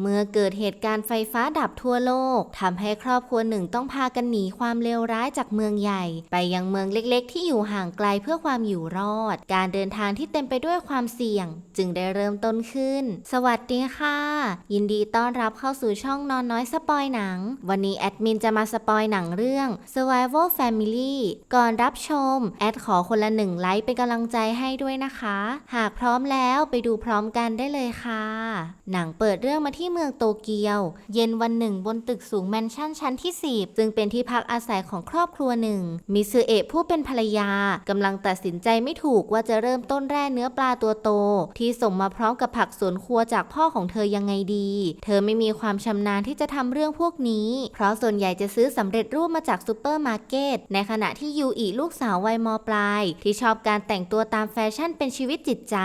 เมื่อเกิดเหตุการณ์ไฟฟ้าดับทั่วโลกทำให้ครอบครัวหนึ่งต้องพากันหนีความเลวร้ายจากเมืองใหญ่ ไปยังเมืองเล็กๆ ที่อยู่ห่างไกลเพื่อความอยู่รอด การเดินทางที่เต็มไปด้วยความเสี่ยง จึงได้เริ่มต้นขึ้น สวัสดีค่ะ ยินดีต้อนรับเข้าสู่ช่องนอนน้อยสปอยหนัง วันนี้แอดมินจะมาสปอยหนังเรื่อง Survival Family ก่อนรับชม แอดขอคนละหนึ่งไลค์เป็นกำลังใจให้ด้วยนะคะ หากพร้อมแล้วไปดูพร้อมกันได้เลยค่ะ หนังเปิดเรื่องมาที่ที่เมืองโตเกียว เย็นวันหนึ่งบนตึกสูงแมนชั่นชั้นที่ 10 ซึ่งเป็นที่พักอาศัยของครอบครัวหนึ่ง มิซึเอะผู้เป็นภรรยากำลังตัดสินใจไม่ถูกว่าจะเริ่มต้นแร่เนื้อปลาตัวโต ที่ส่งมาพร้อมกับผักสวนครัวจากพ่อของเธอยังไงดี เธอไม่มีความชำนาญที่จะทำเรื่องพวกนี้ เพราะส่วนใหญ่จะซื้อสำเร็จรูปมาจากซูเปอร์มาร์เก็ตในขณะที่ยูอิลูกสาววัยมปลาย ที่ชอบการแต่งตัวตามแฟชั่นเป็นชีวิตจิตใจ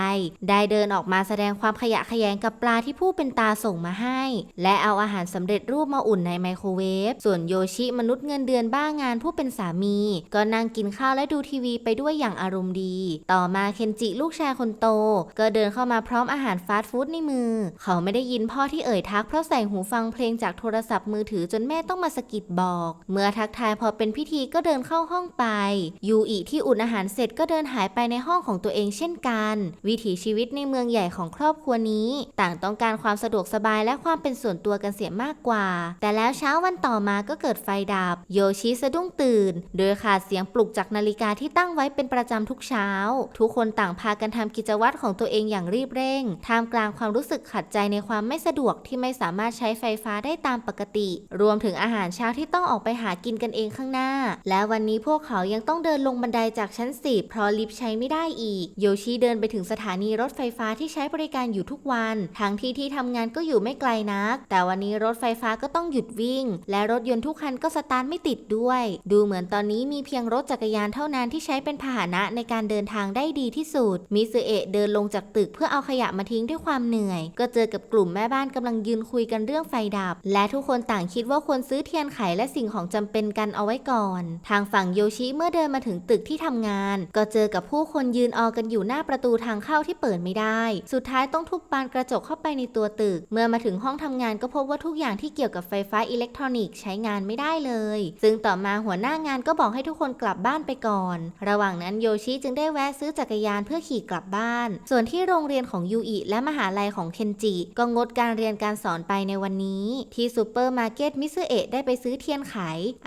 ได้เดินออกมาแสดงความขยะแขยงกับปลาที่ผู้เป็นตาส่งมาให้ และเอาอาหารสำเร็จรูปมาอุ่นในไมโครเวฟ ส่วนโยชิมนุษย์เงินเดือนบ้างานผู้เป็นสามี ก็นั่งกินข้าวและดูทีวีไปด้วยอย่างอารมณ์ดี ต่อมาเคนจิลูกชายคนโต ก็เดินเข้ามาพร้อมอาหารฟาสต์ฟู้ดในมือ เขาไม่ได้ยินพ่อที่เอ่ยทักเพราะใส่หูฟังเพลงจากโทรศัพท์มือถือจนแม่ต้องมาสะกิดบอก เมื่อทักทายพอเป็นพิธีก็เดินเข้าห้องไป ยูอิที่อุ่นอาหารเสร็จก็เดินหายไปในห้องของตัวเองเช่นกัน วิถีชีวิตในเมืองใหญ่ของครอบครัวนี้ ต่างต้องการความสะดวกสบายและความเป็นส่วนตัวกันเสียมากกว่า แต่แล้วเช้าวันต่อมาก็เกิดไฟดับ โยชิสะดุ้งตื่น โดยขาดเสียงปลุกจากนาฬิกาที่ตั้งไว้เป็นประจำทุกเช้า ทุกคนต่างพากันทำกิจวัตรของตัวเองอย่างรีบเร่ง ท่ามกลางความรู้สึกขัดใจในความไม่สะดวกที่ไม่สามารถใช้ไฟฟ้าได้ตามปกติ รวมถึงอาหารเช้าที่ต้องออกไปหากินกันเองข้างหน้า และวันนี้พวกเขายังต้องเดินลงบันไดจากชั้นสิบเพราะลิฟต์ใช้ไม่ได้อีก โยชิเดินไปถึงสถานีรถไฟฟ้าที่ใช้บริการอยู่ทุกวัน ทั้งที่ที่ทำงานก็อยู่ไม่ไกลนัก แต่วันนี้รถไฟฟ้าก็ต้องหยุดวิ่ง และรถยนต์ทุกคันก็สตาร์ทไม่ติดด้วย ดูเหมือนตอนนี้มีเพียงรถจักรยานเท่านั้นที่ใช้เป็นพาหนะในการเดินทางได้ดีที่สุด มิซึเอะเดินลงจากตึกเพื่อเอาขยะมาทิ้งด้วยความเหนื่อย ก็เจอกับกลุ่มแม่บ้านกำลังยืนคุยกันเรื่องไฟดับ และทุกคนต่างคิดว่าควรซื้อเทียนไขและสิ่งของจำเป็นกันเอาไว้ก่อน ทางฝั่งโยชิเมื่อเดินมาถึงตึกที่ทำงาน ก็เจอกับผู้คนยืนออกันอยู่หน้าประตูทางเข้าที่เปิดไม่ได้ สุดท้ายต้องทุบบานกระจกเข้าไปในตัวตึก เมื่อมามาถึงห้องทำงานก็พบว่าทุกอย่างที่เกี่ยวกับไฟฟ้าอิเล็กทรอนิกส์ใช้งานไม่ได้เลย ซึ่งต่อมาหัวหน้างานก็บอกให้ทุกคนกลับบ้านไปก่อน ระหว่างนั้นโยชิจึงได้แวะซื้อจักรยานเพื่อขี่กลับบ้าน ส่วนที่โรงเรียนของยูอิและมหาลัยของเคนจิ ก็งดการเรียนการสอนไปในวันนี้ ที่ซูเปอร์มาร์เก็ตมิซึเอะได้ไปซื้อเทียนไข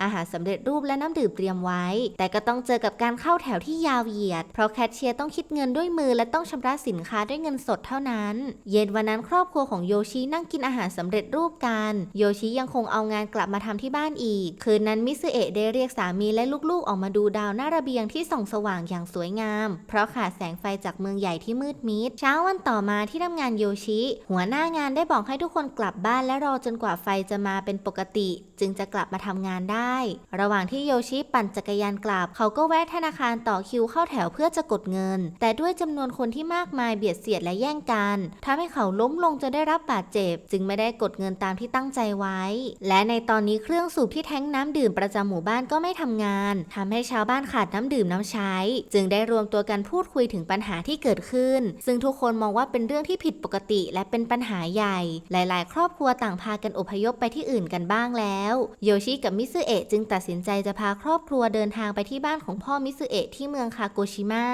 อาหารสำเร็จรูปและน้ำดื่มเตรียมไว้ แต่ก็ต้องเจอกับการเข้าแถวที่ยาวเหยียด เพราะแคชเชียร์ต้องคิดเงินด้วยมือและต้องชำระสินค้าด้วยเงินสดเท่านั้น เย็นวันนั้นครอบครัวของโยชินั่งกินอาหารสำเร็จรูปกัน โยชิยังคงเอางานกลับมาทำที่บ้านอีก คืนนั้นมิซึเอะได้เรียกสามีและลูกๆออกมาดูดาวหน้าระเบียงที่ส่องสว่างอย่างสวยงาม เพราะขาดแสงไฟจากเมืองใหญ่ที่มืดมิด เช้าวันต่อมาที่ทำงานโยชิ หัวหน้างานได้บอกให้ทุกคนกลับบ้านและรอจนกว่าไฟจะมาเป็นปกติ จึงจะกลับมาทำงานได้ ระหว่างที่โยชิปั่นจักรยานกลับ เขาก็แวะธนาคารต่อคิวเข้าแถวเพื่อจะกดเงิน แต่ด้วยจำนวนคนที่มากมายเบียดเสียดและแย่งกันทำให้เขาล้มลงจนได้รับบาดเจ็บจึงไม่ได้กดเงินตามที่ตั้งใจไว้ และในตอนนี้เครื่องสูบที่แท้งน้ำดื่มประจำหมู่บ้านก็ไม่ทำงานทำให้ชาวบ้านขาดน้ำดื่มน้ำใช้ จึงได้รวมตัวกันพูดคุยถึงปัญหาที่เกิดขึ้น ซึ่งทุกคนมองว่าเป็นเรื่องที่ผิดปกติและเป็นปัญหาใหญ่ หลาย ๆ ครอบครัวต่างพากันอพยพไปที่อื่นกันบ้างแล้ว โยชิกับมิซึเอะจึงตัดสินใจจะพาครอบครัวเดินทางไปที่บ้านของพ่อมิซึเอะที่เมืองคาโกชิมะ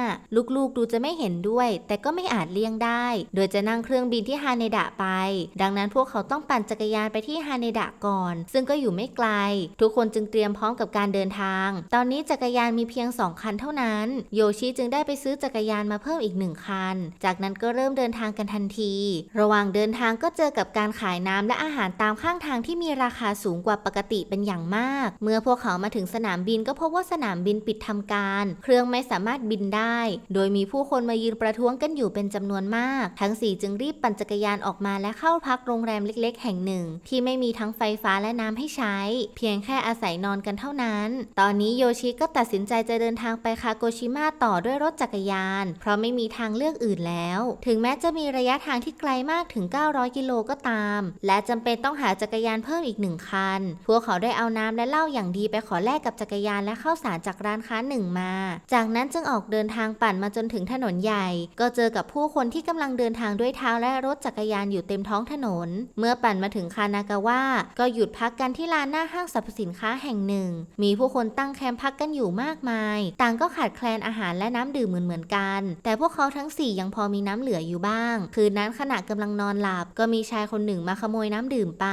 ลูก ๆ ดูจะไม่เห็นด้วย แต่ก็ไม่อาจเลี่ยงได้ โดยจะนั่งเครื่องบินที่ฮาเนดะไปดังนั้นพวกเขาต้องปั่นจักรยานไปที่ฮาเนดะก่อน ซึ่งก็อยู่ไม่ไกล ทุกคนจึงเตรียมพร้อมกับการเดินทาง ตอนนี้จักรยานมีเพียง 2 คันเท่านั้น โยชิจึงได้ไปซื้อจักรยานมาเพิ่มอีกหนึ่งคัน จากนั้นก็เริ่มเดินทางกันทันที ระหว่างเดินทางก็เจอกับการขายน้ำและอาหารตามข้างทางที่มีราคาสูงกว่าปกติเป็นอย่างมาก เมื่อพวกเขามาถึงสนามบินก็พบว่าสนามบินปิดทำการ เครื่องไม่สามารถบินได้ โดยมีผู้คนมายืนประท้วงกันอยู่เป็นจำนวนมาก ทั้งสี่จึงรีบปั่นจักรยานออกมาและเข้าพักโรงแรมเล็กๆ แห่งหนึ่ง ที่ไม่มีทั้งไฟฟ้าและน้ำให้ใช้ เพียงแค่อาศัยนอนกันเท่านั้น ตอนนี้โยชิก็ตัดสินใจจะเดินทางไปคาโกชิมะต่อด้วยรถจักรยาน เพราะไม่มีทางเลือกอื่นแล้ว ถึงแม้จะมีระยะทางที่ไกลมากถึง 900 กิโลก็ตาม และจำเป็นต้องหาจักรยานเพิ่มอีกหนึ่งคัน พวกเขาได้เอาน้ำและเหล้าอย่างดีไปขอแลกกับจักรยานและข้าวสารจากร้านค้าหนึ่งมา จากนั้นจึงออกเดินทางปั่นมาจนถึงถนนใหญ่ ก็เจอกับผู้คนที่กำลังเดินทางด้วยเท้าและรถจักรยานอยู่เต็มท้องถนน เมื่อปั่นมาถึงคานากาวะก็หยุดพักกันที่ลานหน้าห้างสรรพสินค้าแห่งหนึ่ง มีผู้คนตั้งแคมป์พักกันอยู่มากมาย ต่างก็ขาดแคลนอาหารและน้ำดื่มเหมือนๆกัน แต่พวกเขาทั้งสี่ยังพอมีน้ำเหลืออยู่บ้าง คืนนั้นขณะกำลังนอนหลับ ก็มีชายคนหนึ่งมาขโมยน้ำดื่มไป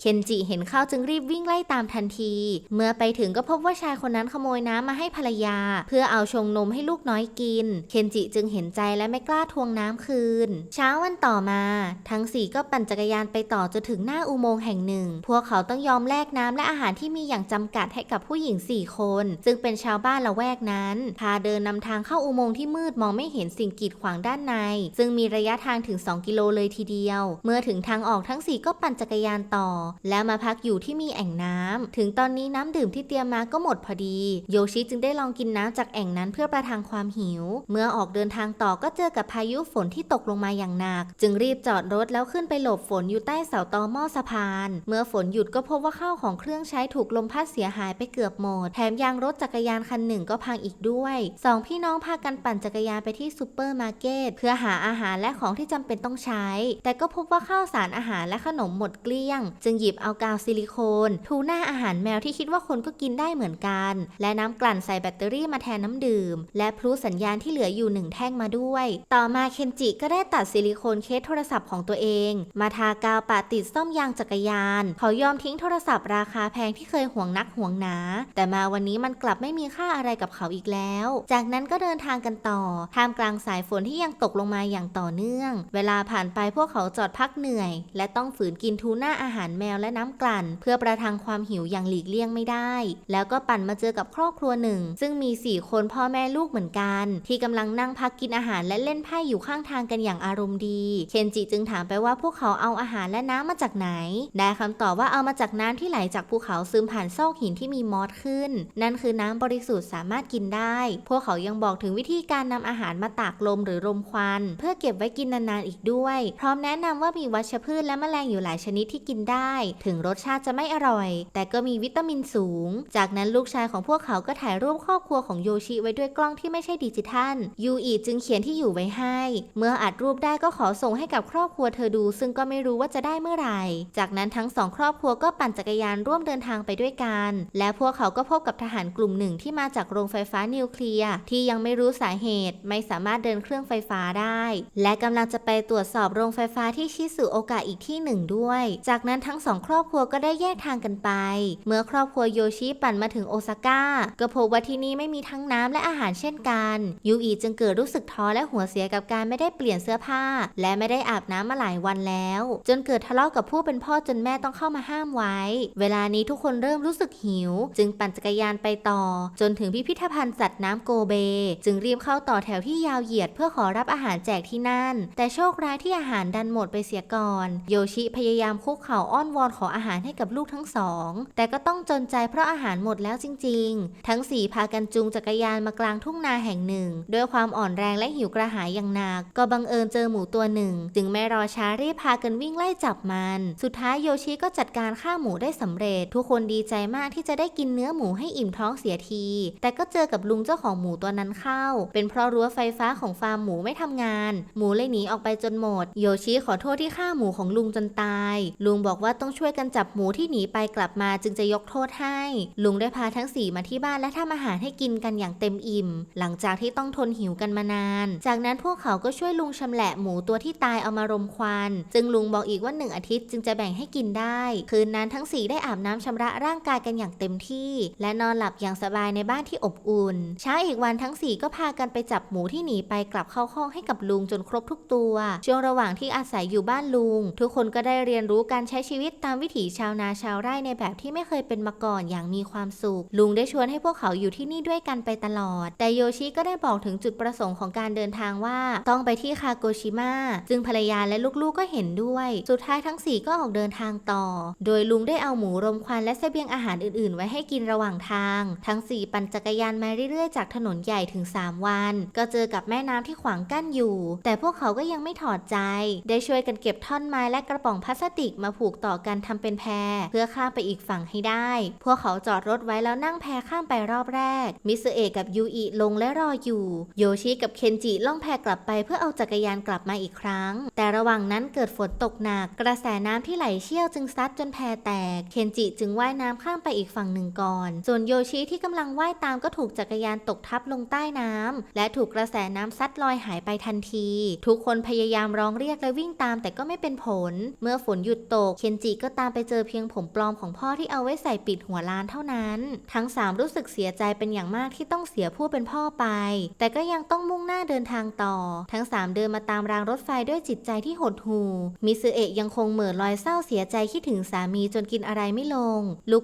เคนจิเห็นเข้าจึงรีบวิ่งไล่ตามทันที เมื่อไปถึงก็พบว่าชายคนนั้นขโมยน้ำมาให้ภรรยา เพื่อเอาชงนมให้ลูกน้อยกิน เคนจิจึงเห็นใจและไม่กล้าทวงน้ำคืน เช้าวันต่อมา ทั้งสี่ก็ปั่นจักรยานไปต่อจนถึงหน้าอุโมงค์แห่งหนึ่ง พวกเขาต้องยอมแลกน้ำและอาหารที่มีอย่างจำกัดให้กับผู้หญิงสี่คน ซึ่งเป็นชาวบ้านละแวกนั้น พาเดินนำทางเข้าอุโมงค์ที่มืดมองไม่เห็นสิ่งกีดขวางด้านใน ซึ่งมีระยะทางถึง 2 กิโลเลยทีเดียว เมื่อถึงทางออกทั้งสี่ก็ปั่นจักรยานต่อ แล้วมาพักอยู่ที่มีแอ่งน้ำถึงตอนนี้น้ำดื่มที่เตรียมมาก็หมดพอดี โยชิจึงได้ลองกินน้ำจากแอ่งนั้นเพื่อประทังความหิว เมื่อออกเดินทางต่อก็เจอกับพายุฝนที่ตกลงมาอย่างหนัก จึงรีบจอดรถแล้วขึ้นไปหลบฝนอยู่ใต้เสาตอหม้อสะพาน เมื่อฝนหยุดก็พบว่าข้าวของเครื่องใช้ถูกลมพัดเสียหายไปเกือบหมด แถมยางรถจักรยานคันหนึ่งก็พังอีกด้วยสองพี่น้องพากันปั่นจักรยานไปที่ซูเปอร์มาร์เก็ตเพื่อหาอาหารและของที่จำเป็นต้องใช้ แต่ก็พบว่าข้าวสารอาหารและขนมหมดเกลี้ยง จึงหยิบเอากาวซิลิโคนทูหน้าอาหารแมวที่คิดว่าคนก็กินได้เหมือนกัน และน้ำกลั่นใส่แบตเตอรี่มาแทนน้ำดื่ม และพลุสัญญาณที่เหลืออยู่หนึ่งแท่งมาด้วย ต่อมาเคนจิก็ได้ตัดซิลิโคนเคสโทรศัพท์ของตัวเอง มาทากาวปะติดซ่อมยางจักรยาน เขายอมทิ้งโทรศัพท์ราคาแพงที่เคยห่วงนักห่วงหนา แต่มาวันนี้มันกลับไม่มีค่าอะไรกับเขาอีกแล้ว จากนั้นก็เดินทางกันต่อ ท่ามกลางสายฝนที่ยังตกลงมาอย่างต่อเนื่อง เวลาผ่านไปพวกเขาจอดพักเหนื่อย และต้องฝืนกินทูน่าอาหารแมวและน้ำกลั่น เพื่อประทังความหิวอย่างหลีกเลี่ยงไม่ได้ แล้วก็ปั่นมาเจอกับครอบครัวหนึ่ง ซึ่งมี4คนพ่อแม่ลูกเหมือนกัน ที่กำลังนั่งพักกินอาหารและเล่นไพ่อยู่ข้างทางกันอย่างอารมณ์ดี เคนจิจึงถามไปว่าพวกเขาเอาอาหารและน้ำมาจากไหน ได้คำตอบว่าเอามาจากน้ำที่ไหลจากภูเขาซึมผ่านซอกหินที่มีมอสขึ้น นั่นคือน้ำบริสุทธิ์สามารถกินได้ พวกเขายังบอกถึงวิธีการนำอาหารมาตากลมหรือรมควัน เพื่อเก็บไว้กินนานๆอีกด้วย พร้อมแนะนำว่ามีวัชพืชและแมลงอยู่หลายชนิดที่กินได้ ถึงรสชาติจะไม่อร่อย แต่ก็มีวิตามินสูง จากนั้นลูกชายของพวกเขาก็ถ่ายรูปครอบครัวของโยชิไว้ด้วยกล้องที่ไม่ใช่ดิจิทัลยูอีจึงเขียนที่อยู่ไว้ให้ เมื่ออัดรูปได้ก็ขอส่งให้กับครอบครัวเธอดู ซึ่งก็ไม่รู้ว่าจะได้เมื่อไหร่ จากนั้นทั้งสองครอบครัวก็ปั่นจักรยานร่วมเดินทางไปด้วยกัน และพวกเขาก็พบกับทหารกลุ่มหนึ่งที่มาจากโรงไฟฟ้านิวเคลียร์ที่ยังไม่รู้สาเหตุ ไม่สามารถเดินเครื่องไฟฟ้าได้ และกำลังจะไปตรวจสอบโรงไฟฟ้าที่ชิสุโอกะอีกที่หนึ่งด้วย จากนั้นทั้งสองครอบครัวก็ได้แยกทางกันไป เมื่อครอบครัวโยชิปั่นมาถึงโอซาก้าก็พบว่าที่นี่ไม่มีทั้งน้ำและอาหารเช่นกันยูอีจึงเกิดรู้สึกท้อและหัวเสียกับการไม่ได้เปลี่ยนเสื้อผ้า และไม่ได้อาบน้ำมาหลายวันแล้วจนเกิดทะเลาะกับผู้เป็นพ่อจนแม่ต้องเข้ามาห้ามไว้ เวลานี้ทุกคนเริ่มรู้สึกหิว จึงปั่นจักรยานไปต่อ จนถึงพิพิธภัณฑ์สัตว์น้ำโกเบ จึงรีบเข้าต่อแถวที่ยาวเหยียดเพื่อขอรับอาหารแจกที่นั่น แต่โชคร้ายที่อาหารดันหมดไปเสียก่อน โยชิพยายามคุกเข่าอ้อนวอนขออาหารให้กับลูกทั้งสอง แต่ก็ต้องจนใจเพราะอาหารหมดแล้วจริง ๆ ทั้งสี่พากันจูงจักรยานมากลางทุ่งนาแห่งหนึ่ง ด้วยความอ่อนแรงและหิวกระหายอย่างหนัก ก็บังเอิญเจอหมูตัวหนึ่ง จึงไม่รอช้ารีบพากันวิ่งไล่จับมัน สุดท้ายโยชิก็จัดการฆ่าหมูได้สำเร็จ ทุกคนดีใจมากที่จะได้กินเนื้อหมูให้อิ่มท้องเสียที แต่ก็เจอกับลุงเจ้าของหมูตัวนั้นเข้า เป็นเพราะรั้วไฟฟ้าของฟาร์มหมูไม่ทำงาน หมูเลยหนีออกไปจนหมด โยชิขอโทษที่ฆ่าหมูของลุงจนตาย ลุงบอกว่าต้องช่วยกันจับหมูที่หนีไปกลับมาจึงจะยกโทษให้ ลุงได้พาทั้งสี่มาที่บ้านและทำอาหารให้กินกันอย่างเต็มอิ่ม หลังจากที่ต้องทนหิวกันมานาน จากนั้นพวกเขาก็ช่วยลุงชำแหละหมูตัวที่ตายเอามารมควัน จึงลุงบอกอีกว่าหนึ่งอาทิตย์จึงจะแบ่งให้กินได้ คืนนั้นทั้งสี่ได้อาบน้ำชำระร่างกายกันอย่างเต็มที่ และนอนหลับอย่างสบายในบ้านที่อบอุ่น เช้าอีกวันทั้งสี่ก็พากันไปจับหมูที่หนีไปกลับเข้าห้องให้กับลุงจนครบทุกตัว ช่วงระหว่างที่อาศัยอยู่บ้านลุง ทุกคนก็ได้เรียนรู้การใช้ชีวิตตามวิถีชาวนาชาวไร่ในแบบที่ไม่เคยเป็นมาก่อนอย่างมีความสุข ลุงได้ชวนให้พวกเขาอยู่ที่นี่ด้วยกันไปตลอด แต่โยชิก็ได้บอกถึงจุดประสงค์ของการเดินทางว่า ต้องไปที่คาโกชิมะจึงภรรยาและลูกๆก็เห็นด้วย สุดท้ายทั้งสี่ก็ออกเดินทางต่อ โดยลุงได้เอาหมูรมควันและเสบียงอาหารอื่นๆ ไว้ให้กินระหว่างทาง ทั้งสี่ปั่นจักรยานมาเรื่อยๆ จากถนนใหญ่ถึง 3 วัน ก็เจอกับแม่น้ำที่ขวางกั้นอยู่ แต่พวกเขาก็ยังไม่ถอดใจ ได้ช่วยกันเก็บท่อนไม้และกระป๋องพลาสติกมาผูกต่อกันทำเป็นแพเพื่อข้ามไปอีกฝั่งให้ได้ พวกเขาจอดรถไว้แล้วนั่งแพข้ามไปรอบแรก มิสเอะกับยูอิลงและรออยู่ โยชิกับเคนจิล่องแพกลับไปเพื่อเอาจักรยานกลับมาอีกครั้ง แต่ระหว่างนั้นเกิดฝนนตกหนัก กระแสน้ำที่ไหลเชี่ยวจึงซัดจนแพแตก เคนจิจึงว่ายน้ำข้ามไปอีกฝั่งหนึ่งก่อน ส่วนโยชิที่กำลังว่ายตามก็ถูกจักรยานตกทับลงใต้น้ำและถูกกระแสน้ำซัดลอยหายไปทันที ทุกคนพยายามร้องเรียกและวิ่งตามแต่ก็ไม่เป็นผล เมื่อฝนหยุดตก เคนจิก็ตามไปเจอเพียงผมปลอมของพ่อที่เอาไว้ใส่ปิดหัวล้านเท่านั้น ทั้งสามรู้สึกเสียใจเป็นอย่างมากที่ต้องเสียผู้เป็นพ่อไป แต่ก็ยังต้องมุ่งหน้าเดินทางต่อ ทั้งสามเดินมาตามรางรถไฟด้วยจิตใจที่หดหู่มิซึเอะยังคงเหม่อลอยเศร้าเสียใจคิดถึงสามีจนกินอะไรไม่ลง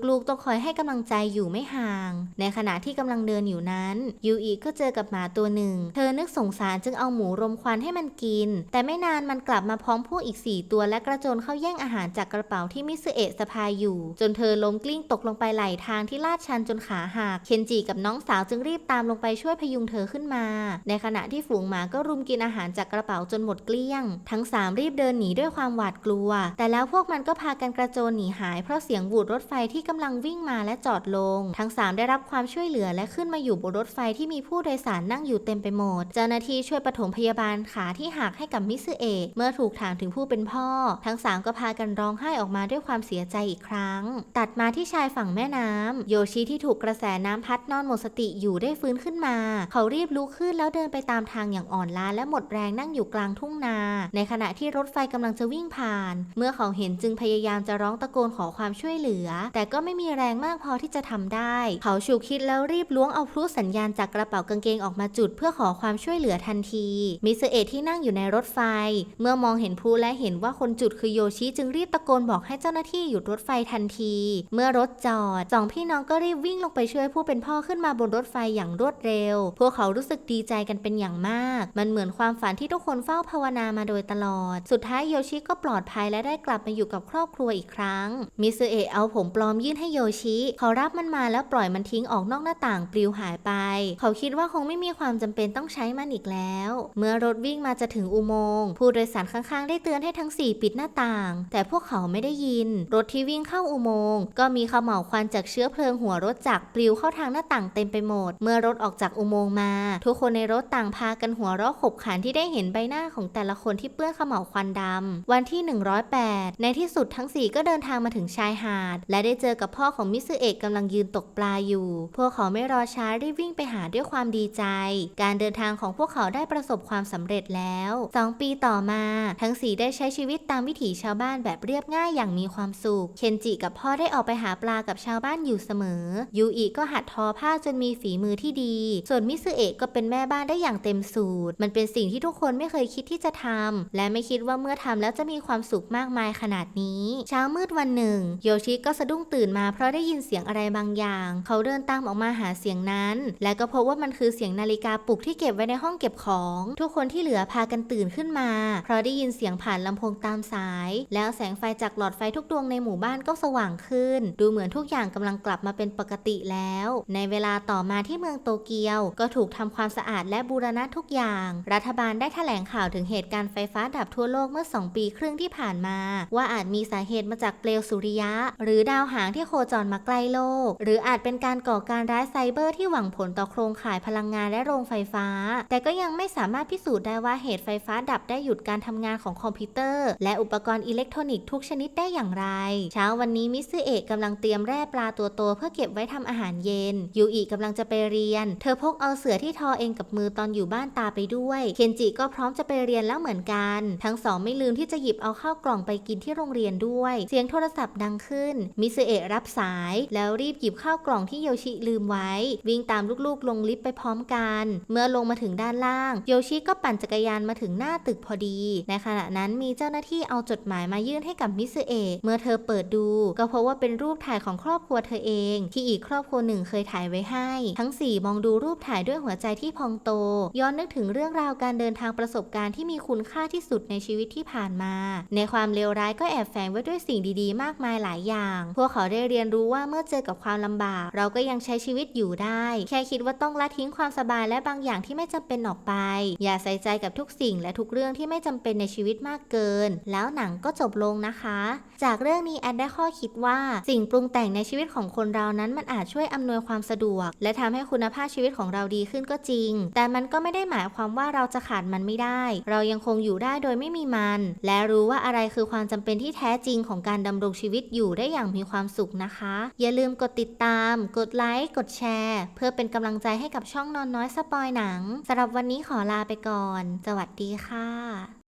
ลูกๆต้องคอยให้กำลังใจอยู่ไม่ห่าง ในขณะที่กำลังเดินอยู่นั้นยูอีก็เจอกับหมาตัวหนึ่ง เธอนึกสงสารจึงเอาหมูรมควันให้มันกิน แต่ไม่นานมันกลับมาพร้อมพวกอีกสี่ตัวและกระโจนเข้าแย่งอาหารจากกระเป๋าที่มิซึเอะสะพายอยู่ จนเธอล้มกลิ้งตกลงไปไหลทางที่ลาดชันจนขาหักเคนจิกับน้องสาวจึงรีบตามลงไปช่วยพยุงเธอขึ้นมา ในขณะที่ฝูงหมาก็รุมกินอาหารจากกระเป๋าจนหมดเกลี้ยง ทั้งสามรีบเดินหนีด้วยความหวาดกลัว แต่แล้วพวกมันก็พากันกระโจนหนีหาย เพราะเสียงบูดรถไฟที่กำลังวิ่งมาและจอดลง ทั้งสามได้รับความช่วยเหลือและขึ้นมาอยู่บนรถไฟที่มีผู้โดยสารนั่งอยู่เต็มไปหมด เจ้าหน้าที่ช่วยปฐมพยาบาลขาที่หักให้กับมิซึเอะเมื่อถูกถามถึงผู้เป็นพ่อ ทั้งสามก็พากันร้องไห้ออกมาด้วยความเสียใจอีกครั้ง ตัดมาที่ชายฝั่งแม่น้ำโยชิที่ถูกกระแสน้ำพัดนอนหมดสติอยู่ได้ฟื้นขึ้นมา เขารีบลุกขึ้นแล้วเดินไปตามทางอย่างอ่อนล้าและหมดแรงนั่งอยู่กลางทุ่งนา ในขณะที่รถไฟกำลังจะวิ่งผ่าน เมื่อเขาเห็นจึงพยายามจะร้องตะโกนขอความช่วยเหลือ แต่ก็ไม่มีแรงมากพอที่จะทำได้ เขาฉุกคิดแล้วรีบล้วงเอาพลุสัญญาณจากกระเป๋ากางเกงออกมาจุด เพื่อขอความช่วยเหลือทันที มิสเอะที่นั่งอยู่ในรถไฟ เมื่อมองเห็นพลุและเห็นว่าคนจุดคือโยชิจึงรีบตะโกนบอกให้เจ้าหน้าที่หยุดรถไฟทันที เมื่อรถจอดสองพี่น้องก็รีบวิ่งลงไปช่วยผู้เป็นพ่อขึ้นมาบนรถไฟอย่างรวดเร็ว พวกเขารู้สึกดีใจกันเป็นอย่างมาก มันเหมือนความฝันที่ทุกคนเฝ้าภาวนามาโดยตลอด สุดท้ายโยชิก็ปลอดภัยและได้กลับมาอยู่กับครอบครัวอีกครั้ง มิสเอะเอาผมปลอมยื่นให้โยชิ เขารับมันมาแล้วปล่อยมันทิ้งออกนอกหน้าต่างปลิวหายไป เขาคิดว่าคงไม่มีความจำเป็นต้องใช้มันอีกแล้ว เมื่อรถวิ่งมาจะถึงอุโมงค์ผู้โดยสารข้างๆ ได้เตือนให้ทั้งสี่ปิดหน้าต่าง แต่พวกเขาไม่ได้ยิน รถที่วิ่งเข้าอุโมงค์ก็มีเขม่าวควันจากเชื้อเพลิงหัวรถจักรปลิวเข้าทางหน้าต่างเต็มไปหมด เมื่อรถออกจากอุโมงค์มา ทุกคนในรถต่างพากันหัวเราะขบขันที่ได้เห็นใบหน้าของแต่ละคนที่เปื้อนเขม่าวควันดำวันที่ 108 ในที่สุดทั้งสี่ก็เดินทางมาถึงชายหาด และได้เจอกับพ่อของมิสเอะกำลังยืนตกปลาอยู่ พวกเขาไม่รอช้ารีบวิ่งไปหาด้วยความดีใจ การเดินทางของพวกเขาได้ประสบความสำเร็จแล้วสองปีต่อมา ทั้งสี่ได้ใช้ชีวิตตามวิถีชาวบ้านแบบเรียบง่ายอย่างมีความสุข เคนจิกับพ่อได้ออกไปหาปลากับชาวบ้านอยู่เสมอ ยูอิก็หัดทอผ้าจนมีฝีมือที่ดี ส่วนมิซึเอะก็เป็นแม่บ้านได้อย่างเต็มสูตร มันเป็นสิ่งที่ทุกคนไม่เคยคิดที่จะทำและไม่คิดว่าเมื่อทำแล้วจะมีความสุขมากมายขนาดนี้ เช้ามืดวันหนึ่ง โยชิก็สะดุ้งตื่นมาเพราะได้ยินเสียงอะไรบางอย่าง เขาเดินตามออกมาหาเสียงนั้น และก็พบว่ามันคือเสียงนาฬิกาปลุกที่เก็บไว้ในห้องเก็บของ ทุกคนที่เหลือพากันตื่นขึ้นมา เพราะได้ยินเสียงผ่านลำโพงตามสาย แล้วแสงไฟจากหลอดไฟทุกดวงในหมู่บ้านก็สว่างขึ้น ดูเหมือนทุกอย่างกำลังกลับมาเป็นปกติแล้ว ในเวลาต่อมาที่เมืองโตเกียว ก็ถูกทำความสะอาดและบูรณะทุกอย่าง รัฐบาลได้แถลงข่าวถึงเหตุการณ์ไฟฟ้าดับทั่วโลกเมื่อ2ปีครึ่งที่ผ่านมา ว่าอาจมีสาเหตุมาจากเปลวสุริยะ หรือดาวหางที่โคจรมาใกล้โลก หรืออาจเป็นการก่อการร้ายไซเบอร์ที่หวังผลต่อโครงข่ายพลังงานและโรงไฟฟ้า แต่ก็ยังไม่สามารถพิสูจน์ได้ว่าเหตุไฟฟ้าดับได้หยุดการทำงานของคอมพิวเตอร์ และอุปกรณ์อิเล็กทรอนิกส์ทุกชนิดได้อย่างไร เช้าวันนี้มิซึเอะกำลังเตรียมแร่ปลาตัวโตเพื่อเก็บไว้ทำอาหารเย็นยูอิกำลังจะไปเรียน เธอพกเอาเสือที่ทอเองกับมือตอนอยู่บ้านตาไปด้วย เคนจิก็พร้อมจะไปเรียนแล้วเหมือนกัน ทั้งสองไม่ลืมที่จะหยิบเอาข้าวกล่องไปกินที่โรงเรียนด้วย เสียงโทรศัพท์ดังขึ้น มิซึเอะรับสาย แล้วรีบหยิบข้าวกล่องที่โยชิลืมไว้ วิ่งตามลูกๆ ลงลิฟต์ไปพร้อมกัน เมื่อลงมาถึงด้านล่าง โยชิก็ปั่นจักรยานมาถึงหน้าตึกพอดี ในขณะนั้นมีเจ้าหน้าที่เอาจดหมายมายื่นให้กับมิซึเอะเมื่อเธอเปิดดู ก็พบว่าเป็นรูปถ่ายของครอบครัวเธอเอง ที่อีกครอบครัวหนึ่งเคยถ่ายไว้ให้ ทั้งสี่มองดูรูปถ่ายด้วยหัวใจที่พองโต ย้อนนึกถึงเรื่องราวการเดินทางประสบการณ์ที่มีคุณค่าที่สุดในชีวิตที่ผ่านมา ในความเลวร้ายก็แอบแฝงไว้ด้วยสิ่งดีๆ มากมายหลายอย่าง พวกเขาได้เรียนรู้ว่าเมื่อเจอกับความลำบาก เราก็ยังใช้ชีวิตอยู่ได้ แค่คิดว่าต้องละทิ้งความสบายและบางอย่างที่ไม่จำเป็นออกไป อย่าใส่ใจกับทุกสิ่งและทุกเรื่องที่ไม่จำเป็นในชีวิตมากเกิน แล้วหนังก็จบลงนะคะ จากเรื่องนี้แอดได้ข้อคิดว่า สิ่งปรุงแต่งในชีวิตของคนเรานั้นมันอาจช่วยอำนวยความสะดวก และทำให้คุณภาพชีวิตของเราดีขึ้นก็จริง แต่มันก็ไม่ได้หมายความว่าเราจะขาดมันไม่ได้ เรายังคงอยู่ได้โดยไม่มีมันและรู้ว่าอะไรคือความจำเป็นที่แท้จริงของการดำรงชีวิตอยู่ได้อย่างมีความสุขนะคะ อย่าลืมกดติดตาม กดไลค์กดแชร์ เพื่อเป็นกำลังใจให้กับช่องนอนน้อยสปอยหนังสำหรับวันนี้ขอลาไปก่อน สวัสดีค่ะ